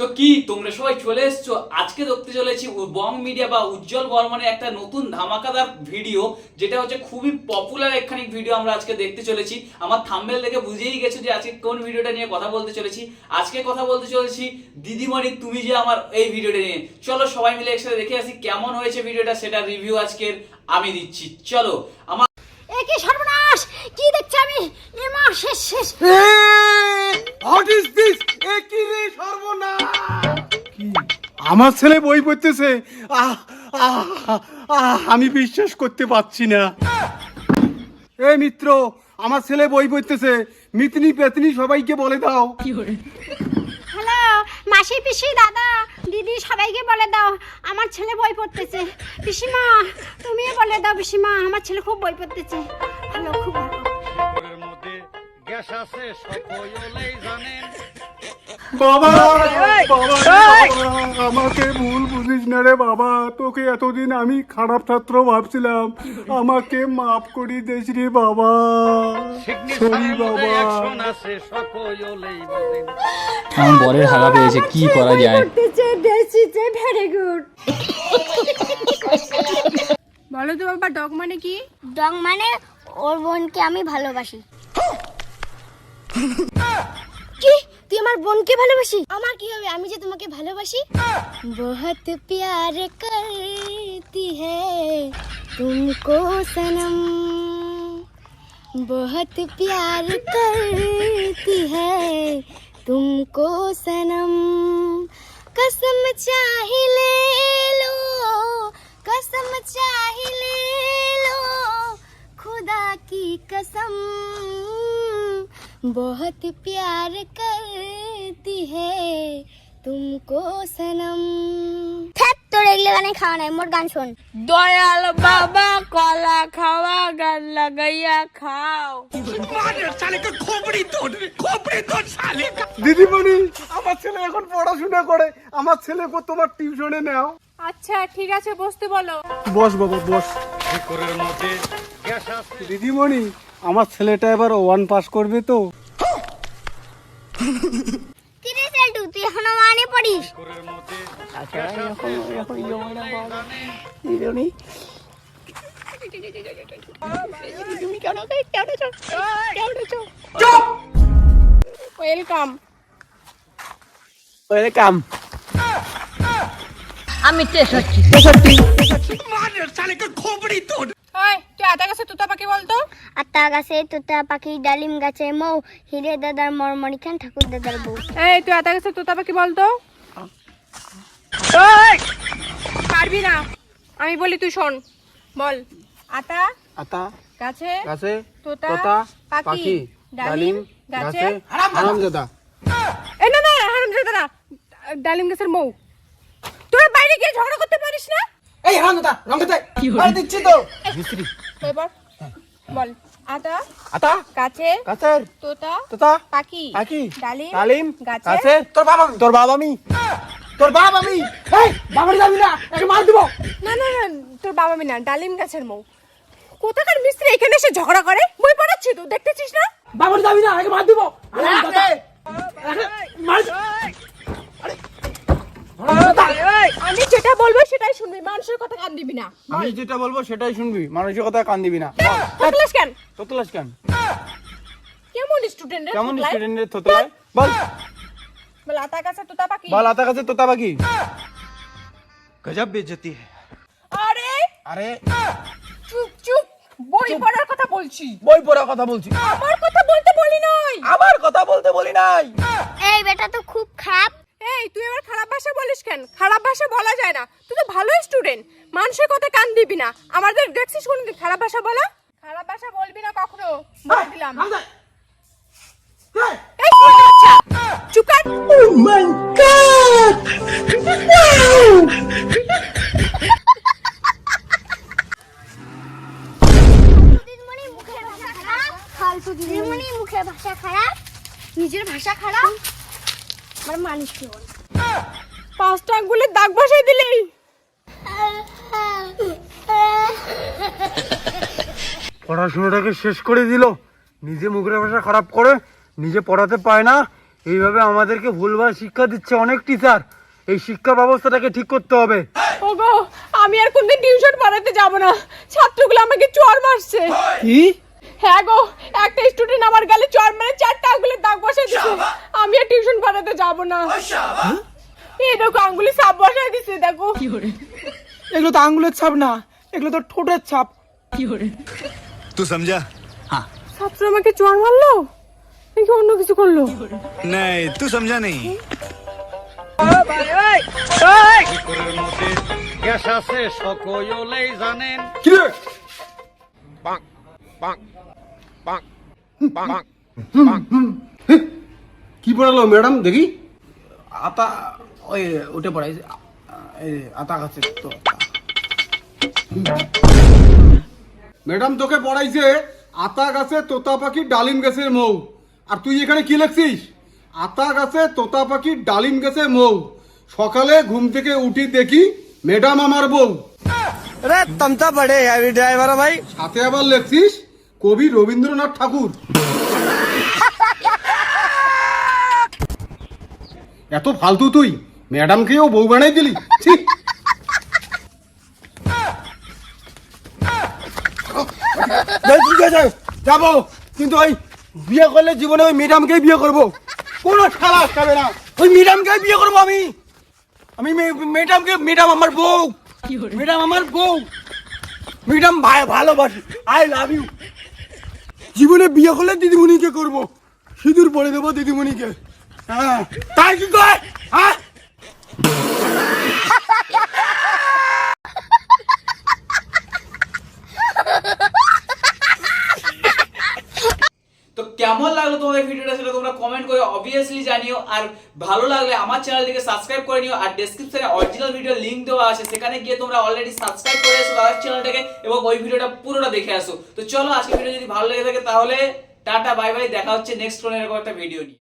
তো কি তোমরা সবাই চলে এসছো? আজকে দেখতে চলেছি বং মিডিয়া বা উজ্জ্বল বর্মনের একটা নতুন ধামাকাদার ভিডিও যেটা হচ্ছে খুবই পপুলার একখানি ভিডিও আমরা আজকে দেখতে চলেছি। আমার থাম্বেল দেখে বুঝেই গেছো যে আজকে কোন ভিডিওটা নিয়ে কথা বলতে চলেছি। আজকে কথা বলতে চলেছি দিদিমণি তুমি যে আমার এই ভিডিওটা নিয়ে। চলো সবাই মিলে একসাথে দেখে আসি কেমন হয়েছে ভিডিওটা সেটা রিভিউ আজকের আমি দিচ্ছি। চলো আমার এ কি সর্বনাশ! কি দেখছি আমি? এ মা শেষ। শেষ আমার ছেলে বই পড়তেছে। আহ আহ আমি বিশ্বাস করতে পারছি না। এই মিত্র, আমার ছেলে বই পড়তেছে। মিতনি, পেতনি সবাইকে বলে দাও। হ্যালো, মাসি, পিসি, দাদা, দিদি সবাইকে বলে দাও, আমার ছেলে বই পড়তেছে। পিসিমা, তুমিও বলে দাও পিসিমা, আমার ছেলে খুব বই পড়তেছে। ভালো খুব ভালো। আছে সকলেই জানেন বাবা আমাকে ভুল বুঝিস না রে বাবা তোকে এতদিন আমি খারাপ ছাত্র ভাবছিলাম। আমাকে মাফ করি দিস রে বাবা। সরি বাবা। অ্যাকশন আছে সকলেই বোঝেন আমার বরের হাগা পেয়েছে কি করা যায়? বলো তো বাবা ডগ মানে কি? ডগ মানে ওর বোনকে আমি ভালোবাসি। কি তুই আমার বোনকে ভালোবাসি আমার কি হবে আমি যে তোমাকে ভালোবাসি বহুত প্যার করতি হ্যায় তুমকো সনম बहुत प्यार करती है तुमको सनम कसम चाहे ले लो कसम चाहे ले लो खुदा की कसम बहुत प्यार करती है तुमको सनम তোর এগুলো গানে খাওয়া নাই মোর গান শোন দয়াল বাবা কলা খাওয়া গান লাগাইয়া খাও দিদিমণি আমার ছেলে এখন পড়াশোনা করে আমার ছেলেকে তোমার টিউশনে নাও আচ্ছা ঠিক আছে বসতে বলো বস বাবা বস ঘরের মধ্যে গ্যাস আছে দিদিমণি আমার ছেলেটা এবার ওয়ান পাস করবে তো। তুই এখনও মানে পড়িস? ঘরের মধ্যে ওয়েলকাম। ওয়েলকাম। ওই তুই আতা তোতা পাখি বলতো? আতা গাছে তোতা পাখি ডালিম গাছে মৌ হিরে দাদার মরমরি খান ঠাকুর দাদার বউ। এই তুই আতা তোতা পাখি বলতো? ওই পারবি না। আমি বলি তুই শোন বল। আতা আতা গাছে গাছে তোতা, তোতা পাখি, ডালিম, গাছে, গাছে হারামজাদা। এ না না হারাম না। ডালিম গাছের মৌ। তোরা বাইরে গিয়ে ঝগড়া করতে পারিস না? এই আর দিচ্ছি তো। মিস্ত্রি। এবার বল আতা আতা? গাছে গাছের। তোতা তোতা? পাখি পাখি? ডালিম ডালিম? গাছে তোর বাবা তোর বাবা আমি। তোর বাবা আমি। এই বাবার যাবি না একে মার দিব। না না না তোর বাবা আমি না ডালিম গাছের মৌ। কোথাকার মিস্ত্রি এখানে এসে ঝগড়া করে? বই পড়াচ্ছি তো দেখতেছিস না? বাবার যাবি না একে মার দিব। আমি যেটা বলব সেটাই শুনবি মানুষের কথা কান দিবি না। আমি যেটা বলব সেটাই শুনবি মানুষের কথা কান দিবি না। তোতলাস কেন? তোতলাস কেন? কেমন স্টুডেন্ট রে কেমন? স্টুডেন্টের তোতলায়? বল। বল। আতা গাছে তোতা পাখি। বল আতা কাছে তোতা পাখি। গজব বেজতি আরে! আরে। চুপ চুপ। বই পড়ার কথা বলছি। বই পড়া কথা বলছি। আমার কথা বলতে বলি নয় আবার কথা বলতে বলি নাই। এই বেটা তো খুব খারাপ এই তুই আবার খারাপ ভাষা বলিস কেন? খারাপ ভাষা বলা যায় না। তুই তো ভালো স্টুডেন্ট মানুষের কথা কান দিবি না। আমাদের দেখছিস কোন খারাপ ভাষা বলা? খারাপ ভাষা বলবি না কখনো? বলে দিলাম। এই বাচ্চা চুপ কর। দিদিমণি। মুখের ভাষা খারাপ? নিজের ভাষা খারাপ? আমার মানুষ কি বল পাঁচটা আঙ্গুলের দাগ বসাই দিলি। পড়াশোনাটাকে শেষ করে দিল। নিজে মুখের ভাষা খারাপ করে নিজে পড়াতে পায় না। এইভাবে আমাদেরকে ভুলভাল শিক্ষা দিচ্ছে অনেক টিচার এই শিক্ষা ব্যবস্থাটাকে ঠিক করতে হবে। ওগো আমি আর কোনদিন টিউশন পড়াতে যাব না। ছাত্রগুলো আমাকে চর মারছে। কি? হ্যাঁ গো একটা স্টুডেন্ট আমার গেলে চর মানে চারটা আঙ্গুলের দাগ বসাই দিছে। আমি আর টিউশন পড়াতে যাব না। হ্যাঁ? এই দেখো আঙ্গুলে ছাপ বসাই দিছে দেখো। এগুলো তো আঙুলের ছাপ না এগুলো তো ঠোঁটের ছাপ। কি করে? তুই সমঝা? হ্যাঁ। ছাত্র আমাকে চর মারলো নাকি অন্য কিছু করল? না তুই সমঝা নেই। সকলেই জানেন। কি বাঁক বাঁক কি পড়ালো ম্যাডাম দেখি। আতা ওই উঠে পড়াই এই আতা গাছে তো। ম্যাডাম তোকে পড়াইছে আতা গাছে তোতা পাখি ডালিম গাছের মৌ। আর তুই এখানে কি লিখছিস? আতা গাছে তোতা পাখি ডালিম গাছে মৌ। সকালে ঘুম থেকে উঠি দেখি ম্যাডাম আমার বউ। রে তমতা পড়ে হেভি ড্রাইভার ভাই। সাথে আবার লেখছিস? কবি রবীন্দ্রনাথ ঠাকুর। এত ফালতু তুই, ম্যাডামকেও বউ বানাই দিলি ঠিক যাব। কিন্তু ওই বিয়ে করলে জীবনে ওই ম্যাডামকেই বিয়ে করব। কোনো খেলা খাবে না। ওই ম্যাডামকেই বিয়ে করব আমি। আমি ম্যাডামকে ম্যাডাম আমার বউ। ম্যাডাম আমার বউ। ম্যাডাম ভাই ভালোবাসি। আই লাভ ইউ জীবনে বিয়ে করলে দিদিমণিকে করব। সিঁদুর পরে দেবো দিদিমণিকে। হ্যাঁ। তাই কি কয়? হ্যাঁ? কেমন লাগল তোমাদের ভিডিওটা সেটা তোমরা কমেন্ট করে অবভিয়াসলি জানিও। আর ভালো লাগলে আমার চ্যানেলটিকে সাবস্ক্রাইব করে নিও। আর ডেসক্রিপশনে অরিজিনাল ভিডিও লিংক দেওয়া আছে। সেখানে গিয়ে তোমরা অলরেডি সাবস্ক্রাইব করে এসো দাদার চ্যানেলটাকে এবং ওই ভিডিওটা পুরোটা দেখে আসো। তো চলো আজকে ভিডিও যদি ভালো লেগে থাকে তাহলে টাটা বাই বাই দেখা হচ্ছে নেক্সট কোনো এরকম একটা ভিডিও নিয়ে।